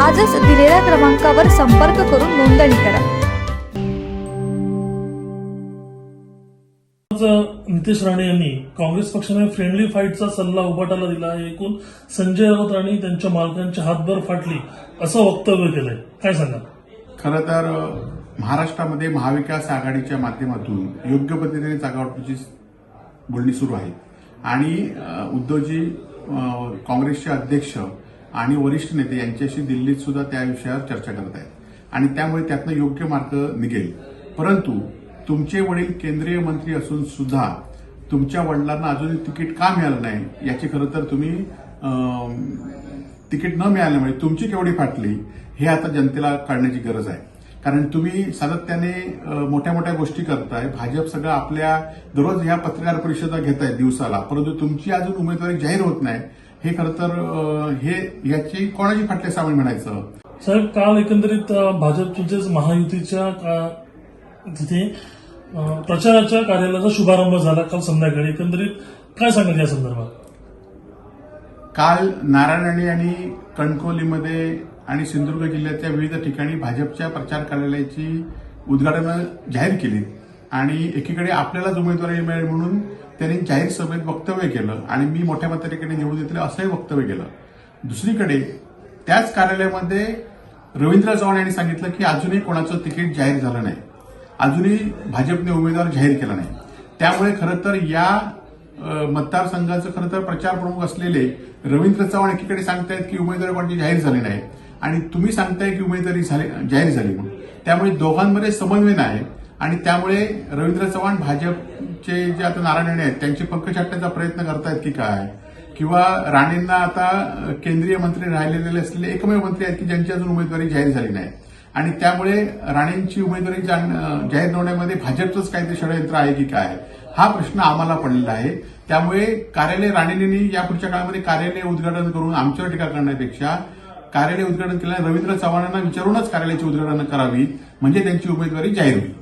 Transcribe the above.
आजच दिलेल्या क्रमांकावर संपर्क करून नोंदणी करा. आज नितेश राणे यांनी काँग्रेस पक्षाने फ्रेंडली फाईटचा सल्ला उभाटाला दिला आहे एकूण संजय राऊत आणि त्यांच्या मालकांची हातभर फाटली असं वक्तव्य केलंय. काय सांगा खरं तर महाराष्ट्रामध्ये महाविकास आघाडीच्या माध्यमातून योग्य पद्धतीने जागावाटपीची बोलणी सुरू आहे. आणि उद्धवजी काँग्रेसचे अध्यक्ष आणि वरिष्ठ नेते यांच्याशी दिल्लीत सुद्धा त्या विषयावर चर्चा करत आहेत. आणि त्यामुळे त्यातनं योग्य मार्ग निघेल. परंतु तुमचे वडील केंद्रीय मंत्री असून सुद्धा तुमच्या वडिलांना अजूनही तिकीट का मिळालं नाही याची खरं तर तुम्ही तिकीट न मिळाल्यामुळे तुमची केवढी फाटली हे आता जनतेला कळण्याची गरज आहे. कारण तुम्ही सातत्याने मोठ्या मोठ्या गोष्टी करताय भाजप सगळं आपल्या दररोज ह्या पत्रकार परिषदा घेत आहेत दिवसाला परंतु तुमची अजून उमेदवारी जाहीर होत नाही हे खरं तर हे याची कोणाची फाटले सामान म्हणायचं? साहेब काल एकंदरीत भाजप तुमचेच महायुतीच्या तिथे प्रचाराच्या कार्यालयाचा शुभारंभ झाला काल संध्याकाळी. एकंदरीत काय सांगाल या संदर्भात? काल नारायणी आणि कणकोलीमध्ये आणि सिंधुदुर्ग जिल्ह्याच्या विविध ठिकाणी भाजपच्या प्रचार कार्यालयाची उद्घाटनं जाहीर केली. आणि एकीकडे आपल्यालाच उमेदवारी मिळेल म्हणून त्यांनी जाहीर सभेत वक्तव्य केलं आणि मी मोठ्या पत्रिकेने निवडून येतील असंही वक्तव्य केलं. दुसरीकडे त्याच कार्यालयामध्ये रवींद्र चव्हाण यांनी सांगितलं की अजूनही कोणाचं तिकीट जाहीर झालं नाही. अजूनही भाजपने उमेदवार जाहीर केला नाही. त्यामुळे खरं तर या मतदारसंघाचं खरं तर प्रचार प्रमुख असलेले रवींद्र चव्हाण एकीकडे सांगतायत की उमेदवारी कोणती जाहीर झाली नाही. आणि तुम्ही सांगताय की उमेदवारी झाली जाहीर झाली म्हणून. त्यामुळे दोघांमध्ये समन्वय नाही. आणि त्यामुळे रवींद्र चव्हाण भाजपचे जे आता नारायण राणे आहेत त्यांचे पंख छाटण्याचा प्रयत्न करतायत की काय? किंवा राणेंना आता केंद्रीय मंत्री राहिलेले असलेले एकमेव मंत्री आहेत की ज्यांची अजून उमेदवारी जाहीर झाली नाही? आणि त्यामुळे राणेंची उमेदवारी जाहीर होण्यामध्ये भाजपचंच काहीतरी षडयंत्र आहे की काय? हा प्रश्न आम्हाला पडलेला आहे. त्यामुळे कार्यालय राणेंनी या पुढच्या काळामध्ये कार्यालय उद्घाटन करून आमच्यावर टीका करण्यापेक्षा कार्यालय उद्घाटन केल्याने रवींद्र चव्हाणांना विचारूनच कार्यालयाची उद्घाटन करावी म्हणजे त्यांची उमेदवारी जाहीर होईल.